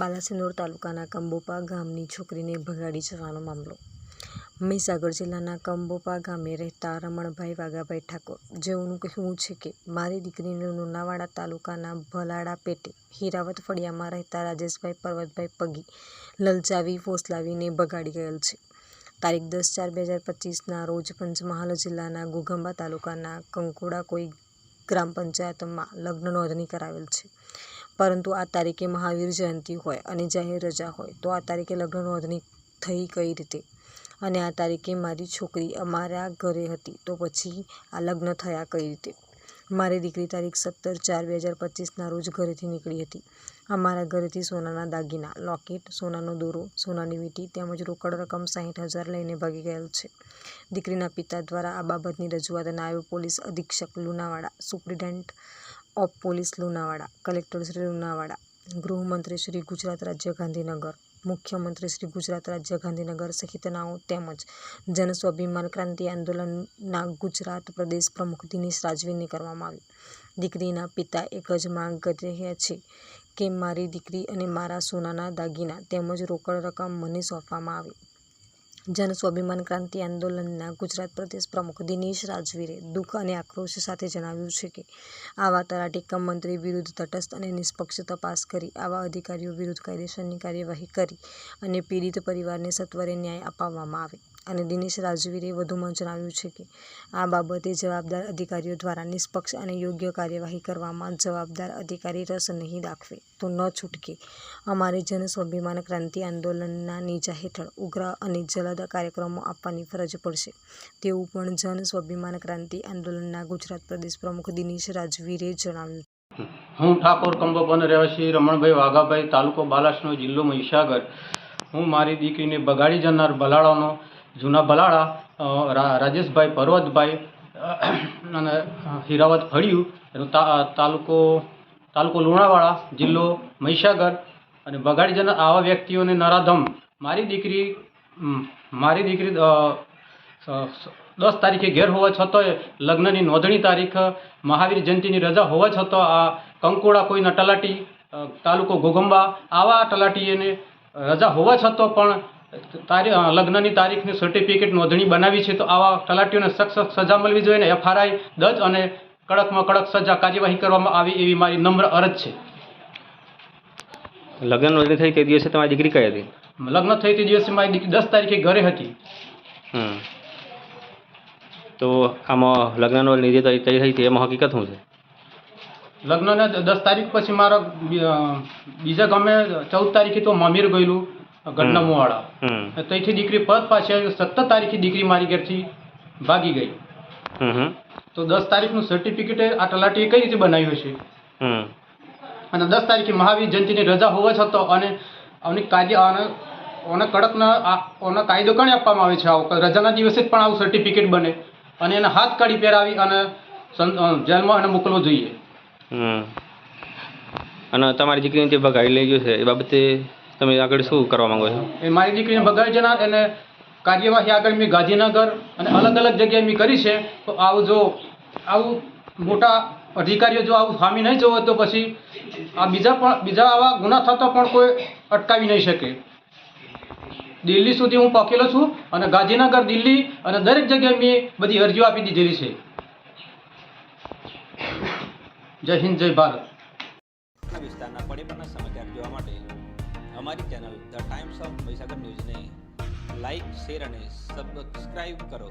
બાલાસિનોર તાલુકાના કંબોપા ગામની છોકરીને ભગાડી જવાનો મામલો. મહીસાગર જિલ્લાના કંબોપા ગામે રહેતા રમણભાઈ વાઘાભાઈ ઠાકોર, જેઓનું કહેવું છે કે મારી દીકરીને લુણાવાડા તાલુકાના ભલાડા પેટે હીરાવત ફળિયામાં રહેતા રાજેશભાઈ પર્વતભાઈ પગી લલચાવી ફોસલાવીને ભગાડી ગયેલ છે. તારીખ દસ ચાર બે હજાર પચીસના રોજ પંચમહાલ જિલ્લાના ગોગંબા તાલુકાના કંકોડા કોઈ ગ્રામ પંચાયતમાં લગ્ન નોંધણી કરાવેલ છે. પરંતુ આ તારીખે મહાવીર જયંતિ હોય અને જાહેર રજા હોય, તો આ તારીખે લગ્ન નોંધણી થઈ કઈ રીતે? અને આ તારીખે મારી છોકરી અમારા ઘરે હતી, તો પછી આ લગ્ન થયા કઈ રીતે? મારી દીકરી તારીખ સત્તર ચાર બે હજાર પચીસના રોજ ઘરેથી નીકળી હતી. અમારા ઘરેથી સોનાના દાગીના, લોકેટ, સોનાનો દોરો, સોનાની વીટી તેમજ રોકડ રકમ સાહીઠ હજાર લઈને ભાગી ગયેલ છે. દીકરીના પિતા દ્વારા આ બાબતની રજૂઆત નાયબ પોલીસ અધિક્ષક Lunawada superintendent of police Lunawada, collector Shri Lunawada, ગૃહમંત્રી શ્રી ગુજરાત રાજ્ય ગાંધીનગર, મુખ્યમંત્રી શ્રી ગુજરાત રાજ્ય ગાંધીનગર સહિતનાઓ તેમજ જન સ્વાભિમાન ક્રાંતિ આંદોલનના ગુજરાત પ્રદેશ પ્રમુખ દિનેશ રાજવીને કરવામાં આવી. દીકરીના પિતા એક જ માંગ કરી રહ્યા છે કે મારી દીકરી અને મારા સોનાના દાગીના તેમજ રોકડ રકમ મને સોંપવામાં આવે. જન સ્વાભિમાન ક્રાંતિ આંદોલનના ગુજરાત પ્રદેશ પ્રમુખ દિનેશ રાજવીરે દુઃખ અને આક્રોશ સાથે જણાવ્યું છે કે આવા તલાટી કમ મંત્રી વિરુદ્ધ તટસ્થ અને નિષ્પક્ષ તપાસ કરી, આવા અધિકારીઓ વિરુદ્ધ કાયદેસરની કાર્યવાહી કરી અને પીડિત પરિવારને સત્વરે ન્યાય અપાવવામાં આવે. અને દિનેશ રાજવીરે વધુમાં જણાવ્યું છે કે આ બાબતે જવાબદાર અધિકારીઓ દ્વારા નિષ્પક્ષ અને યોગ્ય કાર્યવાહી કરવામાં જવાબદાર અધિકારી રસ નહીં દાખવે. તો ન છૂટકે અમારે જન સ્વાભિમાન ક્રાંતિ આંદોલનના નેજા હેઠળ ઉગ્ર અને જલદ કાર્યક્રમો આપવાની ફરજ પડશે. તેવું પણ જન સ્વાભિમાન ક્રાંતિ આંદોલનના ગુજરાત પ્રદેશ પ્રમુખ દિનેશ રાજવીરે જણાવ્યું. હું ઠાકોર કંબોપન રહેવાસી રમણભાઈ વાઘાભાઈ, તાલુકો બાલાસનો જિલ્લો મહીસાગર. હું મારી દીકરીને બગાડી જનાર ભલાળાનો જૂના બલાળા રાજેશભાઈ, પર્વતભાઈ અને હીરાવત ફળિયું, એનું તાલુકો તાલુકો લુણાવાડા, જિલ્લો મહીસાગર, અને બગાડી જનાર આવા વ્યક્તિઓને નરાધમ. મારી દીકરી મારી દીકરી દસ તારીખે ઘેર હોવા છતાંય લગ્નની નોંધણી તારીખ, મહાવીર જયંતિની રજા હોવા છતાં આ કંકોડા કોઈના તલાટી તાલુકો ઘોઘંબા, આવા તલાટીએને રજા હોવા છતાં પણ લગ્નની તારીખની સર્ટિફિકેટ નોંધણી બનાવી છે તો આવા તલાટીઓને સખત સજા મળવી જોઈએ ને એફઆરઆઈ દજ અને કડકમાં કડક સજા કાર્યવાહી કરવામાં આવી એવી મારી નમ્ર અરજ છે. લગ્ન નોંધણી થઈ તે દિવસે તમારી દીકરી કઈ હતી? લગ્ન થઈ તે દિવસે મારી દીકરી દસ તારીખે ઘરે હતી. તો આમાં લગ્ન નોંધણી જે થઈ હતી એમાં હકીકત શું છે? લગ્નને દસ તારીખ પછી મારા બીજા ગમે ચૌદ તારીખે તો મમીર ગયેલું. ગઢનમવાળા ત્યાંથી દીકરી પરત પાછી આવી સત્તર તારીખે દીકરી મારી ઘેરથી ભાગી ગઈ. તો દસ તારીખનું સર્ટિફિકેટ આ તલાટીએ કઈ રીતે બનાવ્યું છે અને દસ તારીખે મહાવીર જયંતિની રજા હોવા છતાં અને કાર્ય અને ઓને કડકના કાયદો કણે આપવામાં આવે છે? આવો રજાના દિવસે જ પણ આવું સર્ટિફિકેટ બને અને એને હાથ કાઢી પહેરાવી અને જેલમાં એને મોકલવો જોઈએ. હમ. અને તમારી દીકરીને જે ભગાડી લઈ ગયો છે એ બાબતે તમે આગળ શું કરવા માંગો છો? એ મારી દીકરીને બગાડી જનાર એને કાર્યવાહી આગળ મેં ગાંધીનગર અને અલગ અલગ જગ્યાએ મેં કરી છે. તો આવું જો, આવું મોટા અધિકારીઓ જો આવું ખામી નહીં જોવે તો પછી આ બીજા પણ, બીજા આવા ગુના થતા પણ કોઈ અટકાવી નહીં શકે. દિલ્હી સુધી હું પહોંચેલો છું અને ગાંધીનગર, દિલ્હી અને દરેક જગ્યાએ મેં બધી અરજીઓ આપી દીધેલી છે. જય હિન્દ, જય ભારત. વિસ્તારના પડે અમારી channel the times of Mahisagar ન્યૂઝને લાઇક શેર અને સબસ્ક્રાઈબ કરો.